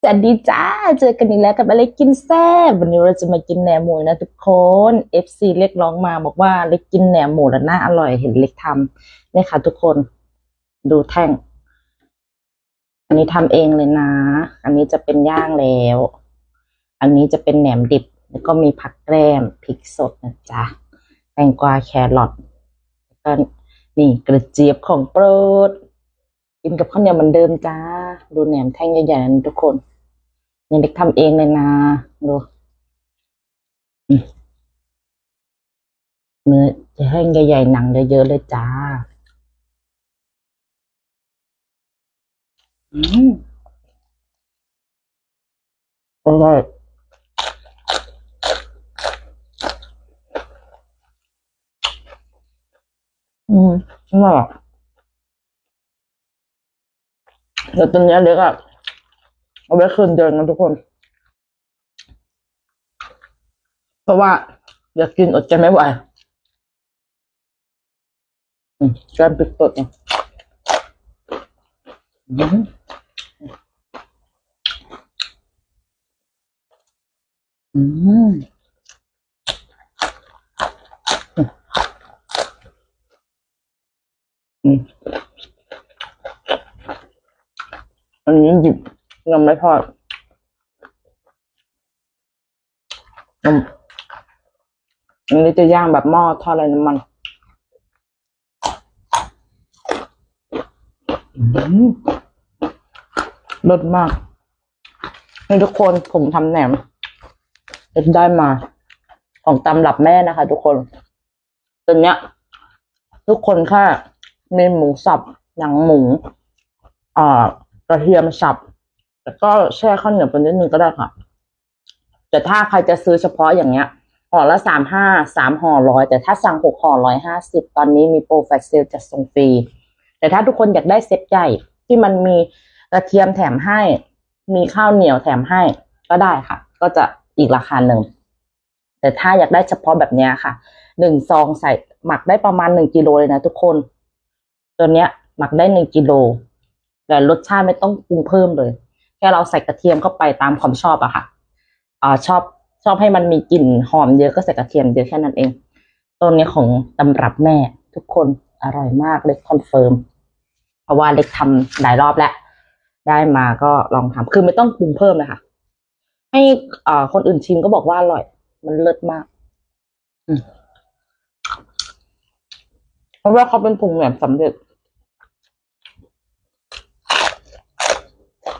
สวัสดีจ้า เจอกันอีกแล้วกับอะไรกินแซ่บวันนี้เราจะมากินแหนมหมูนะทุกคน FC เรียกร้องมาบอกว่าเล็กกินแหนมหมูแล้วน่าอร่อยเห็นเล็กทำเนี่ยค่ะทุกคน ดูแท่ง อันนี้ทำเองเลยนะ อันนี้จะเป็นย่างแล้ว อันนี้จะเป็นแหนมดิบ แล้วก็มีผักแกล้มพริกสดนะจ๊ะแตงกวาแครอทแล้วก็นี่กระเจี๊ยบของโปรด กินกับข้าวเหนียวเหมือนเดิมจ้า ดูแหนมแท่งใหญ่ๆนั้นทุกคนยังเด็กทำเองเลยนะดูเนื้อจะแห้งใหญ่ๆหนังเยอะๆเลยจ้าอืมอร่อยอืมอร่อยอะ แต่ตอนนี้เล็กอะเอาไว้คืนเดินนะทุกคน เพราะว่า อยากกินอดใจไม่ไหวอืมแกมพริกสดเนี่ยอืมอืม อันนี้หยิบยังไม่ทอดอันนี้จะย่างแบบหม้อทอดไร้น้ำมันรสมากนี่ทุกคนผมทำแหนมได้มาของตำรับแม่นะคะ ทุกคนตัวเนี้ย ทุกคนแค่มีหมูสับหนังหมูอ่า กระเทียมสับแล้วก็แช่ข้าวเหนียวไปนิดนึงก็ได้ค่ะ แต่ถ้าใครจะซื้อเฉพาะอย่างเงี้ยห่อละสามห้าสามห่อร้อยแต่ถ้าสั่งหกห่อร้อยห้าสิบตอนนี้มีโปรแฟกเซลจัดส่งฟรีแต่ถ้าทุกคนอยากได้เซ็ตใหญ่ที่มันมีกระเทียมแถมให้ มีข้าวเหนียวแถมให้ก็ได้ค่ะ ก็จะอีกราคาหนึ่งแต่ถ้าอยากได้เฉพาะแบบเนี้ยค่ะหนึ่งซองใส่หมักได้ประมาณหนึ่งกิโลเลยนะทุกคน ตัวเนี้ยหมักได้หนึ่งกิโล แต่รสชาติไม่ต้องปรุงเพิ่มเลย แค่เราใส่กระเทียมเข้าไปตามความชอบอะค่ะอ่าชอบชอบให้มันมีกลิ่นหอมเยอะก็ใส่กระเทียมเยอะแค่นั้นเองตัวนี้ของตำรับแม่ทุกคนอร่อยมากเลยคอนเฟิร์มเพราะว่าเล็กทำหลายรอบแล้ว ได้มาก็ลองทำคือไม่ต้องปรุงเพิ่มเลยค่ะ ให้อ่าคนอื่นชิมก็บอกว่าอร่อย มันเลิศมากอืมเพราะว่าเขาเป็นปรุงแบบสำเร็จ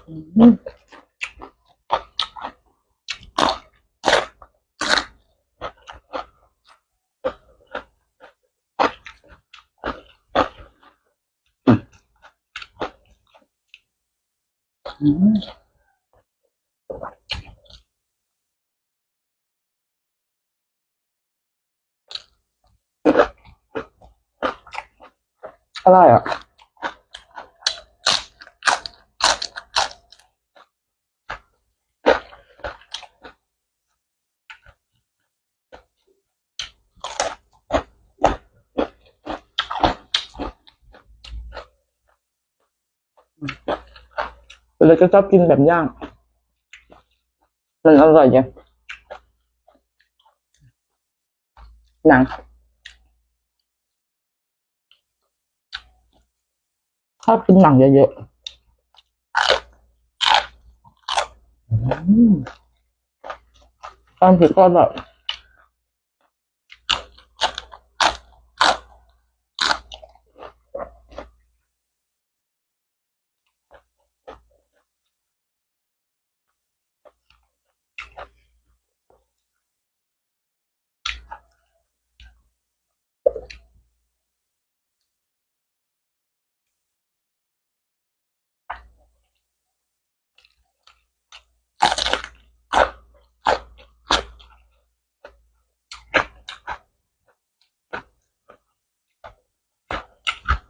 อืมอืมอ เลยก็ชอบกินแบบย่าง มันอร่อยจังหนังชอบกินหนังเยอะๆอืมตอนผิดก็อร่อย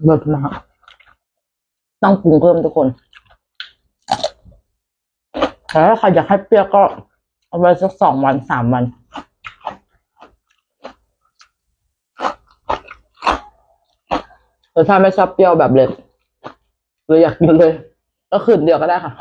เลิศมากต้องปรุงเพิ่มทุกคนแต่ถ้าใครอยากให้เปรี้ยวก็ เอาไว้สักสองวันสามวัน แต่ถ้าไม่ชอบเปรี้ยวแบบเล็ดหรืออยากกินเลย ก็คืนเดียวก็ได้ค่ะ